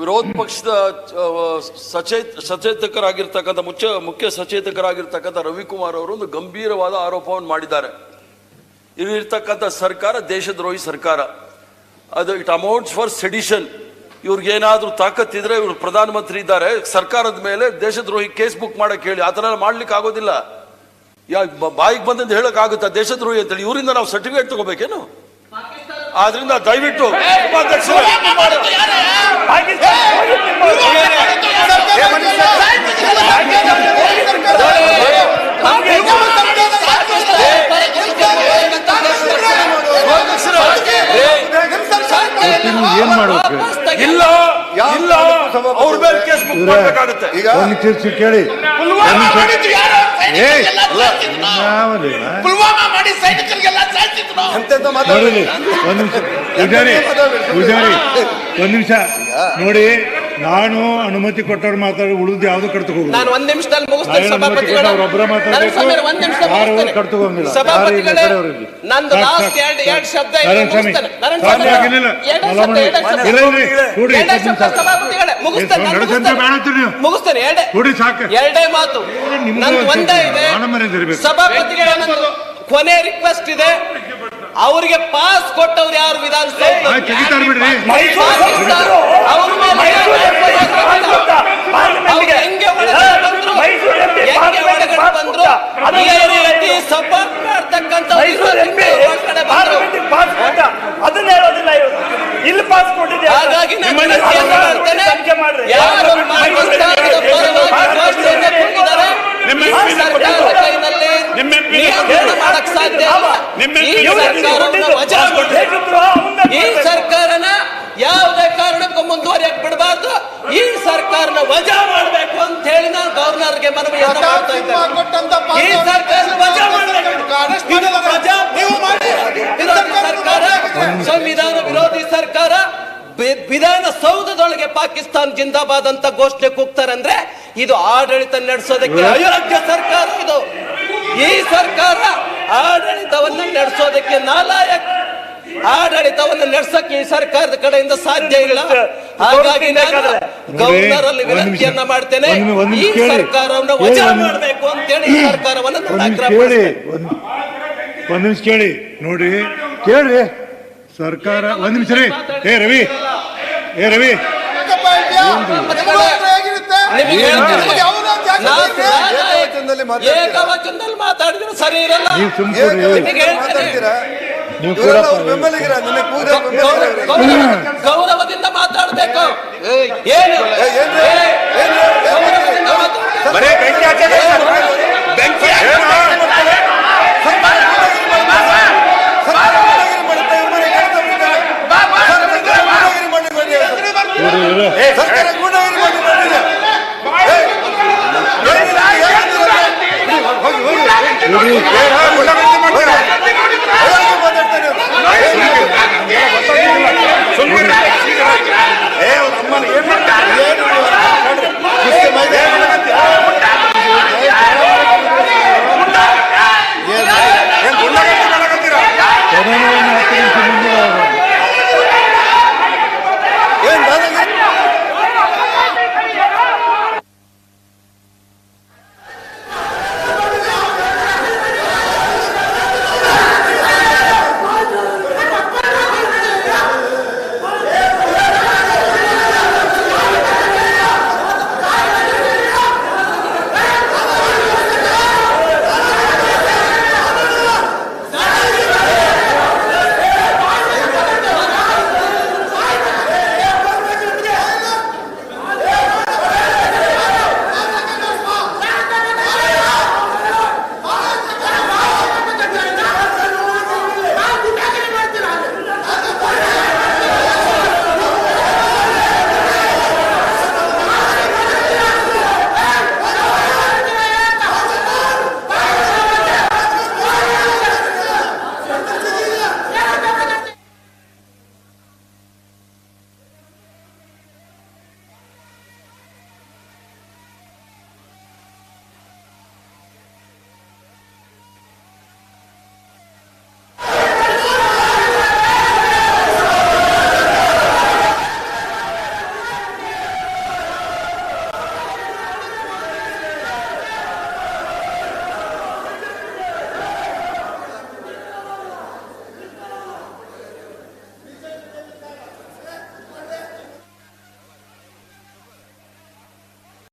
ವಿರೋಧ ಪಕ್ಷದ ಸಚೇತ ಸಚೇತಕರಾಗಿರ್ತಕ್ಕಂಥ ಮುಖ್ಯ ಮುಖ್ಯ ಸಚೇತಕರಾಗಿರ್ತಕ್ಕಂಥ ರವಿಕುಮಾರ್ ಅವರು ಒಂದು ಗಂಭೀರವಾದ ಆರೋಪವನ್ನು ಮಾಡಿದ್ದಾರೆ. ಇಲ್ಲಿರ್ತಕ್ಕಂಥ ಸರ್ಕಾರ ದೇಶದ್ರೋಹಿ ಸರ್ಕಾರ. ಅದು ಇಟ್ ಅಮೌಂಟ್ಸ್ ಫಾರ್ ಸೆಡಿಷನ್ ಇವ್ರಿಗೇನಾದ್ರೂ ತಾಕತ್ತಿದ್ರೆ ಇವರು ಪ್ರಧಾನಮಂತ್ರಿ ಇದ್ದಾರೆ ಸರ್ಕಾರದ ಮೇಲೆ ದೇಶದ್ರೋಹಿ ಕೇಸ್ ಬುಕ್ ಮಾಡಕ್ ಹೇಳಿ ಆ ಥರ ಮಾಡ್ಲಿಕ್ಕೆ ಆಗೋದಿಲ್ಲ. ಯಾ ಬಾಯಿಗೆ ಬಂದಂತ ಹೇಳಕ್ ಆಗುತ್ತಾ ದೇಶದ್ರೋಹಿ ಅಂತೇಳಿ ಇವರಿಂದ ನಾವು ಸರ್ಟಿಫಿಕೇಟ್ ತಗೋಬೇಕೇನು? ಆದ್ರಿಂದ ದಯವಿಟ್ಟು ಈಗ ಒಂದು ನಿಮಿಷ. ಕೇಳಿ ಒಂದ್ ನಿಮಿಷ. ನೋಡಿ ನಾನು ಅನುಮತಿ ಕೊಟ್ಟವ್ರು ಮಾತಾಡಿ ಉಳಿದ ಯಾವ್ದು ಕಡ್ತಕ್ಕೆ ಹೋಗುದು ನಾನು ಒಂದ್ ನಿಮಿಷದಲ್ಲಿ ಮುಗಿಸ್ತೇನೆ ಸಭಾಪತಿಗಳ ಮಾತಾಡ್ಬೇಕು. ಒಂದ್ ನಿಮಿಷ. ಸಭಾಪತಿಗಳೇ? ನಂದು ಲಾಸ್ಟ್ ಎರಡು ಎರಡು ಶಬ್ದ. ಮುಗಿಸ್ತೇನೆ. ಮಾತು. ನಂದು ಒಂದೇ ಇದೆ. ಸಭಾಪತಿಗಳ ಕೊನೆ ರಿಕ್ವೆಸ್ಟ್ ಇದೆ. ಅವರಿಗೆ ಪಾಸ್ ಕೊಟ್ಟವ್ರು ಯಾರು ವಿಧಾನಸಭೆ ಸಪೋರ್ಟ್ ಮಾಡ್ತಕ್ಕಂಥ ಪಾಸ್ ಕೊಟ್ಟ? ಅದನ್ನ ಹೇಳೋದಿಲ್ಲ ಇವರು. ಇಲ್ಲಿ ಪಾಸ್ ಕೊಟ್ಟಿದ್ದೆ ಹಾಗಾಗಿ ನಾನು ವಿನಂತಿಯನ್ನ ಮಾಡ್ತೇನೆ ತನಿಖೆ ಮಾಡ್ರಿ ಯಾರು ಪಾಕಿಸ್ತಾನದ ಪರವಾಗಿ ಘೋಷಣೆಯನ್ನ ಕೂಗಿದ್ದಾರೆ ಈ ಸರ್ಕಾರದ ಕೈನಲ್ಲಿ ನಿಯಂತ್ರಣ ಮಾಡಕ್ ಸಾಧ್ಯ ಇಲ್ಲ ಈ ಸರ್ಕಾರವನ್ನ ವಜಾ ಮಾಡ್ಬೇಕು. ಈ ಸರ್ಕಾರನ ಯಾವುದೇ ಕಾರಣಕ್ಕೂ ಮುಂದುವರಿಯಕ್ ಬಿಡಬಾರ್ದು ಈ ಸರ್ಕಾರನ ವಜಾ ಮಾಡಬೇಕು ಅಂತ ಹೇಳಿ ನಾನು ಗವರ್ನರ್ಗೆ ಮನವಿಯನ್ನ ಮಾಡ್ತಾ ಇದ್ದೇನೆ ಈ ಸರ್ಕಾರ ವಜಾ ಮಾಡಬೇಕು ಇದು ವಜಾ ವಿರೋಧಿ ಸರ್ಕಾರ ಸಂವಿಧಾನ ವಿರೋಧಿ ಸರ್ಕಾರ ವಿ- ವಿಧಾನಸೌಧದೊಳಗೆ ಪಾಕಿಸ್ತಾನ ಜಿಂದಾಬಾದ್ ಅಂತ ಘೋಷಣೆ ಕೂಗ್ತಾರೆ ಅಂದ್ರೆ ಇದು ಆಡಳಿತ ನಡೆಸೋದಕ್ಕೆ ಅಯೋಗ್ಯ ಸರ್ಕಾರ ಇದು. ಈ ಸರ್ಕಾರ ಆಡಳಿತವನ್ನ ನಡೆಸೋದಕ್ಕೆ ನಾಲಾಯಕ್. ಆಡಳಿತವನ್ನು ನಡೆಸಕ್ಕೆ ಈ ಸರ್ಕಾರದ ಕಡೆಯಿಂದ ಸಾಧ್ಯ ಇಲ್ಲ. ಹಾಗಾಗಿ ಗವರ್ನರ್ ಅಲ್ಲಿ. ವಿನಂತಿಯನ್ನ ಮಾಡ್ತೇನೆ. ಈ. ಸರ್ಕಾರವನ್ನು ವಜಾ ಮಾಡಬೇಕು ಅಂತೇಳಿ ಈ ಸರ್ಕಾರವನ್ನು ಒಂದ್ ನಿಮಿಷ ಕೇಳಿ ನೋಡಿ. ಕೇಳ್ರಿ. ಸರ್ಕಾರ ಒಂದ್ ನಿಮಿಷ ರೀ. ಏ ರವಿ. ಏ ರವಿ. ಏಕವಚನದಲ್ಲಿ ಮಾತಾಡ್ತೀರಾ? ಮಾತಾಡಿದ್ರೆ ಸರಿ ಇರಲ್ಲ. ನೀವು ನಿಮಗೆ ಕೂಡ ಬೆಂಬಲಿಗರ ಗೌರವದಿಂದ ಮಾತಾಡಬೇಕು. ಏನು? ಏ ಮುಂದಕ್ಕೀರಾ ಎಷ್ಟು ಬಂತಾ ಇರ್ತೀರಿ ಸುಮ್ಮನೆ ಏನ್ ಏನು ಮಾಡಿದ್ರು ಏನು ಮಾಡಲ್ಲ ಏ ಮೈದಾ ನೋಡಕತ್ತೀರಾ ಏ ಕುಂಬ ಹೆಂಗತ್ತೀರಾ